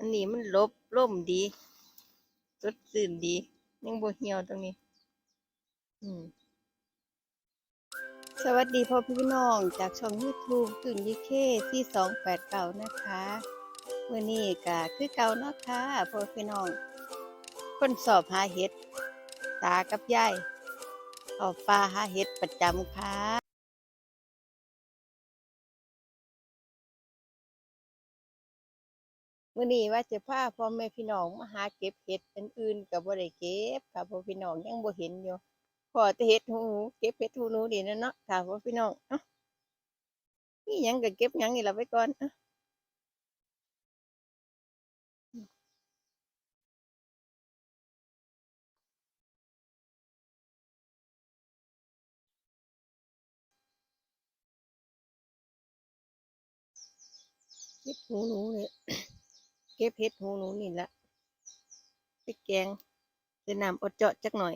อันนี้มันลบร่มดีสดชื่นดี ยังบ่เหี่ยวตรงนี้ อืม สวัสดีพ่อพี่น้องจากช่อง YouTube ตุ่นยิเคที่สองแปดเก่านะคะเมื่อนี้ก็คือเก่าเนาะค่ะพ่อพี่น้อง คนสอบหาเห็ด ตากับยายเอาปลาหาเห็ดประจำค่ะ มื่อนี้ว่าจะพาพ่อแม่พี่น้องมาหาเก็บเห็ดอื่นๆกับบ่ได้เก็บค่ะพ่อพี่น้องยังบ่เห็นอยู่พอแต่เห็ดหูเก็บเห็ดหูหนูดีนะเนาะค่ะพ่อพี่น้องเอ้านี่ยังก็เก็บยังนี่ละไว้ก่อนเอ้าเก็บหูหนูเนี่ย เก็บเห็ดหูหนูนี่ละไปแกงใส่น้ำอดเจาะจักหน่อย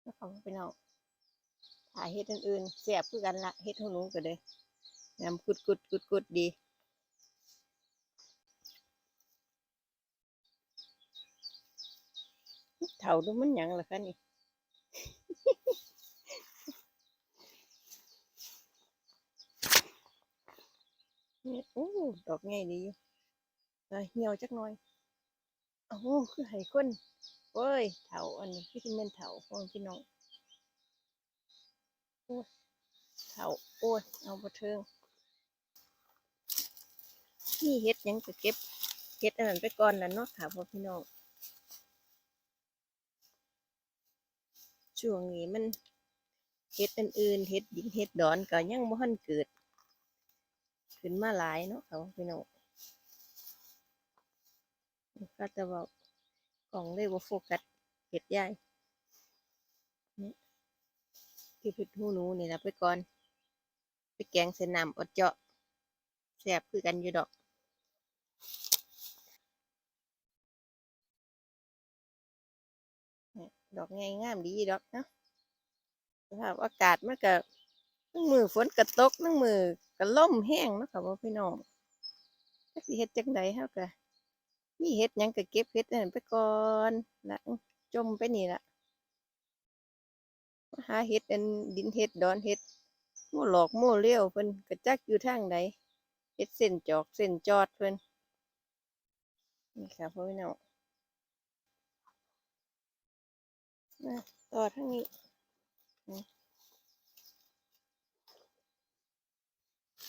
แล้วเขาไปเอาถ่ายเห็ดอื่นๆแซ่บคือกันละเห็ดหูหนูก็เลยน้ำกุดกุดกุดกุดดีเถาดูมันยังล่ะคะนี่ โอ้ดอกไงดีอยู่อะเหี่ยวจักหน่อยโอ้คือให้คนโอ้ยเถาอันนี้คือสิเป็นเถาพ่อพี่น้องโอ้ยเถาโอ้ยเอาบ่เทิงนี่เฮ็ดยังก็เก็บเฮ็ดอันนั้นไปก่อนนะเนาะค่ะพ่อพี่น้องช่วงนี้มันเฮ็ดอันอื่นเฮ็ดดินเฮ็ดดอนก็ยังบ่ทันเกิด ขึ้นมาหลายเนาะค่ะพ่อพี่น้องก็จะบอกกล่องเลยว่าโฟกัสเห็ดใหญ่นี่ที่พิดหูหนูนี่นะไปก่อน ไปแกงใส่น้ำอดเจาะแซ่บคือกันอยู่ดอกนี่ดอกไงงามดีดอกนะสภาพอากาศมันก็นั่งมือฝนกระตกนั่งมือ กระล่มแห้งเนาะค่ะพ่อพี่น้องจักสิเฮ็ดจังใดเฮาก็มีเฮ็ดหยังก็เก็บเฮ็ดนนั้นไปก่อนละจมไปนี่ละหาเฮ็ดอันดินเฮ็ดดอนเฮ็ดโม่หลอกโม่เลี้ยวเพิ่นก็จักอยู่ทางใดเฮ็ดเส้นจอกเส้นจอดเพิ่นนี่ค่ะพ่อพี่น้องต่อทางนี้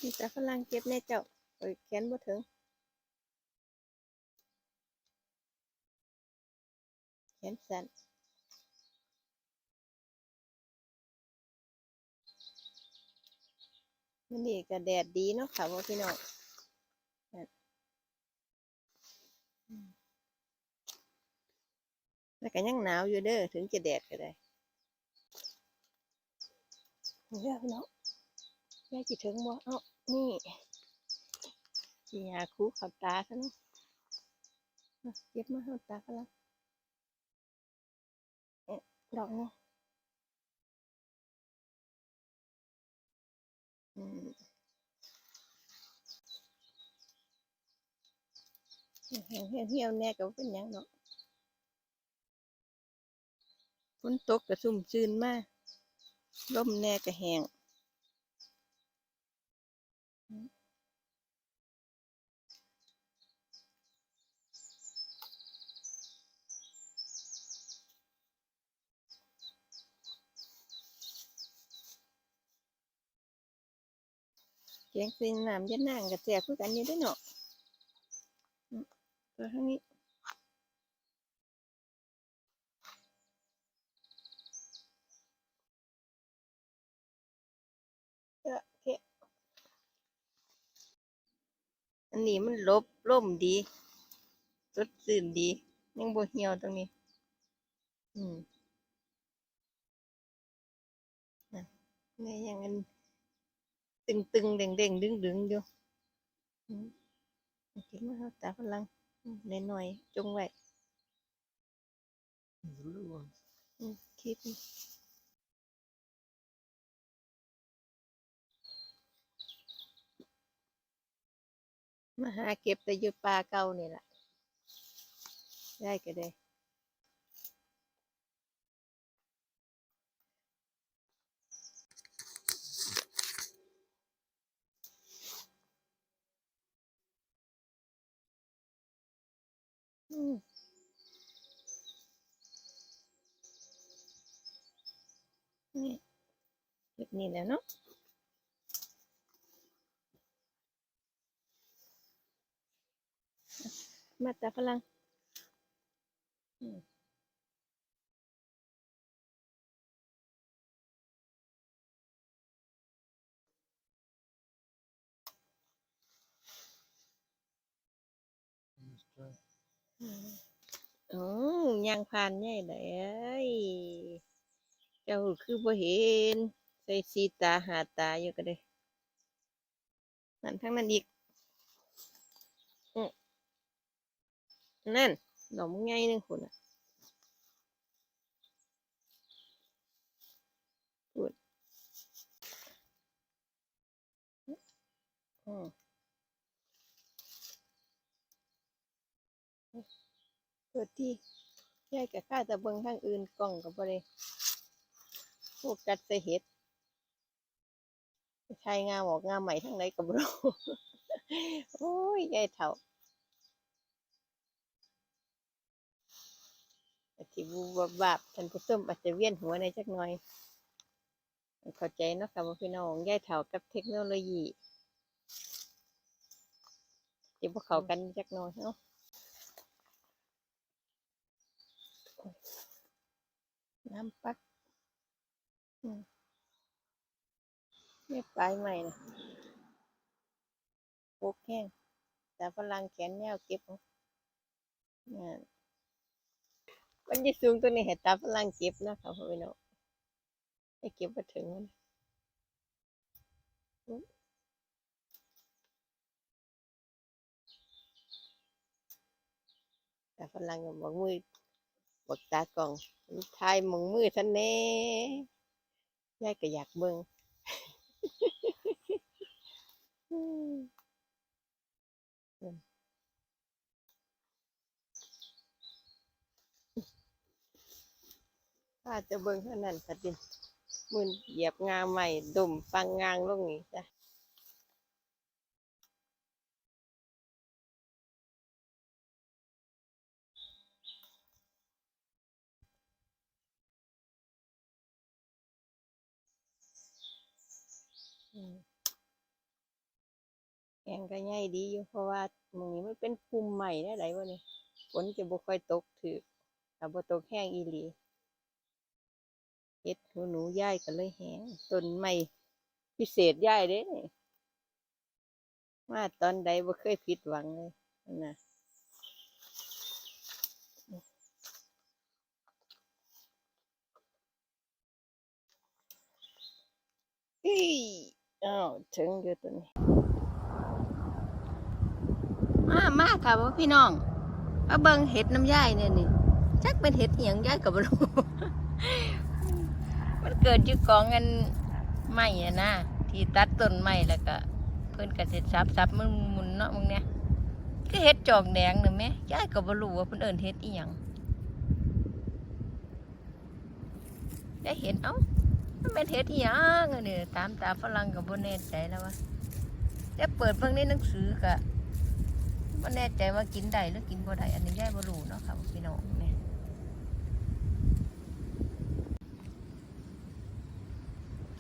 นี่นี่แต่ฝรั่งเก็บแน่เจ้าโอ้ยแขนบ่ถึง แขนสันมันนี่ก็แดดดีเนาะค่ะพ่อพี่น้องแล้วก็ยังหนาวอยู่เด้อถึงจะแดดก็ได้เด้อพี่น้องยายสิถึงบ่เอ้า นี่สิยาคูเขาตาซะเนาะเก็บมาเขาตาก็แล้วเอ๊ดอกนี่เหี่ยวเหี่ยวเหี่ยวแน่ก็บ่เป็นยังเนาะฝนตกก็ซุ่มซื่นมากลมแน่ก็แห้ง แกงใส่น้ำยะนางกับแซ่บคือกันอยู่เด้อเนาะตัวทางนี้เออโอเคอั นนี้มันลบร่มดีสดชื่นดี ยังบ่เหี่ยวตรงนี้ อืมนั่นไงยังอันตึงตึงๆเด้งเด้งดึงดึงๆอยู่อืมเอาเก็บมาเข้าตาฝรั่งอืมน้อยๆจงไว้ The little ones. มาหาเก็บแต่อยู่ป่าเก่านี่แหละได้ก็ได้อืมนี่แบบนี้แล้วเนาะ มาแต่ฝรั่งอืมอืมโอ้ยังผ่านใหญ่เลยเอ้ยเจ้าคือบ่เห็น ใส่สีตาหาตาอยู่ก็ได้นั่นทั้งนั้นอีกอืม นั่นดอกมึงไงหนึ่งคนอะอืมเปิดที่ยายกับข้าแต่เบิ่งทางอื่นกล้องกับบ่ได้พวกกัดใส่เห็ดใช่งามออกงามใหม่ทั้งไหนกับรูโอ้ยยายเถ่า อาจสิบูบบบาบท่านผู้ชมอาจจะเวียนหัวในจักหน่อย เข้าใจเนาะค่ะว่าพี่น้องยายเถ่ากับเทคโนโลยีจะพวกเขากันจักหน่อยเนาะน้ำปักอืมไม่ปลายใหม่นะปลูกแห้งแต่ฝรั่งแขนยาวเก็บเนี่ย มันจะสูงตัวนี้เห็ดตาฝรั่งเก็บนะครับพ่อพี่น้องให้เก็บมาถึงมันแต่ฝรั่งบอกมือบอกตากล่องทายมองมือท่านแน่ยายก็อยากเบิ่ง อืมอืม ถ้าจะเบิ่งเท่านั้นสัดินมืนเหยียบงาใหม่ดุมปังงางลงนี่จ้ะอืมแกงก็ง่ายดีอยู่เพราะว่ามองนี้มันเป็นภูมิใหม่ได้ไหนวะนี่ฝนจะบ่ค่อยตกถือถ้าบ่ตกแห้งอีหลี เฮ็ดหูหนูย่ายก็เลยแห้งต้นใหม่พิเศษย่ายเด้นี่มาตอนใดบ่เคยผิดหวังเลยนะอีอ้าวถึงอยู่ตัวนี้ มามาค่ะพ่อพี่น้องมาเบิ่งเห็ดน้ำย่ายเนี่ยนี่จักเป็นเห็ดเหียงย่ายกับ่รู้ มันเกิดอยู่กองกันไม้อะนะที่ตัดต้นไม้แล้วก็ เพิ่นก็สิซับซับมันมุนเนาะมึงเนี่ยคือเห็ดจอกแดงน่ะแม่ย่ายก็บ่รู้ว่าเพิ่นเอิ้นเห็ดอีหยังได้เห็นเอ้ามันเป็นเห็ดอีหยังอันนี้ตามตาฝรั่งก็บ่แน่ใจแล้วว่าแต่เปิดเบิ่งในหนังสือก็บ่แน่ใจว่ากินได้หรือกินบ่ได้อันนี้ย่ายบ่รู้เนาะค่ะพี่น้องเนี่ย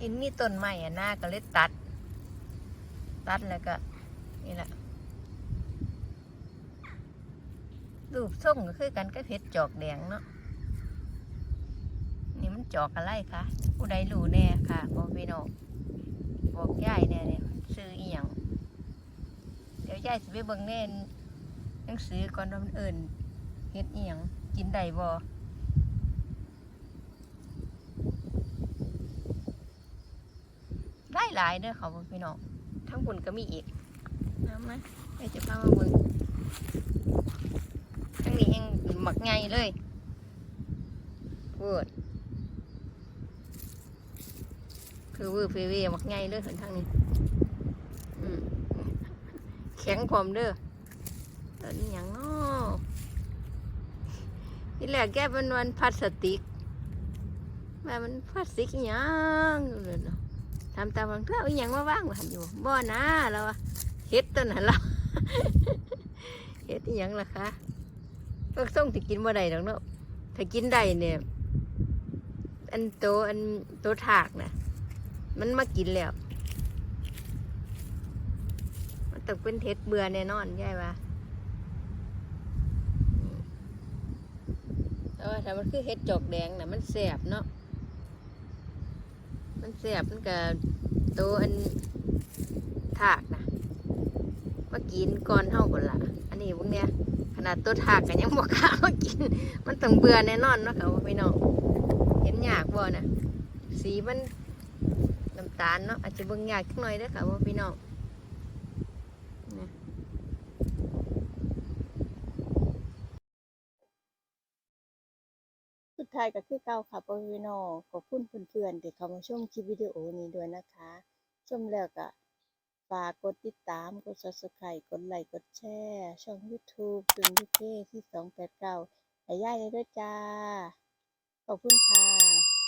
กินมีต้นไม้อะหนะก็เลยตัด ตัดแล้วก็ นี่แหละรูปทรงก็คือกันก็เพชรจอกแดงเนาะนี่มันจอกอะไรคะผู้ใดรู้แน่ค่ะบอกพี่น้องบอกยายแน่เนี่ยซื้ออีหยังเดี๋ยวยายสิไปเบิ่งแน่หนังสือก่อนว่ามันเอิ่นเฮ็ดอีหยังกินได้บ่ ได้หลายเด้อเขาบอกพี่น้องทั้งบุญก็มีอีกน้ำมาไปจะพามาเบิ่งทั้งนี้เองหมักไงเลยพูดคือวือฟีวีหมักไงเลยเห็นทางนี้อืมแข็งพร้อมเด้อตอนนี้หยังเนาะที่แรกแกเป็นวันพลาสติกว่ามันพลาสติกอิหยังอยู่เลยเนาะ ทำตามบางเท่าอีหยังว่าว่าหั่นอยู่บ่นะเราว่าเฮ็ดตัวนั้นเราเฮ็ดอีหยังล่ะคะก็ส่งที่กินบ่ได้ดอกเนาะถ้ากินได้เนี่ยอันโตอันโตถากนะมันมากินแล้ว มันต้องเป็นเท็ดเบื่อแน่นอนยายว่าแต่ว่าถ้ามันคือเห็ดจอกแดงนะมันแสบเนาะ มันแสบมันก็โตอันถากนะมากินก่อนเท่ากันละอันนี้พวกเนี้ยขนาดตัวถากกันยังบอกข้ามากิน มันต้องเบื่อแน่นอนเนาะค่ะว่าพี่น้องเห็นยากบ่นะสีมันน้ำตาลเนาะอาจจะเบิ่งยากจักหน่อยเด้อค่ะว่าพี่น้องนะสุด ท้ายก็คือเก่าค่ะพ่อพี่น้องขอบคุณเพื่อนๆที่เข้ามาชมคลิปวิดีโอนี้ด้วยนะคะ ชมแล้วก็ฝากกดติดตาม กด subscribe กดไลค์ กดแชร์ ช่อง YouTube ตึงยูเคที่289ให้ย่ายเลยด้วยจ้า ขอบคุณค่ะ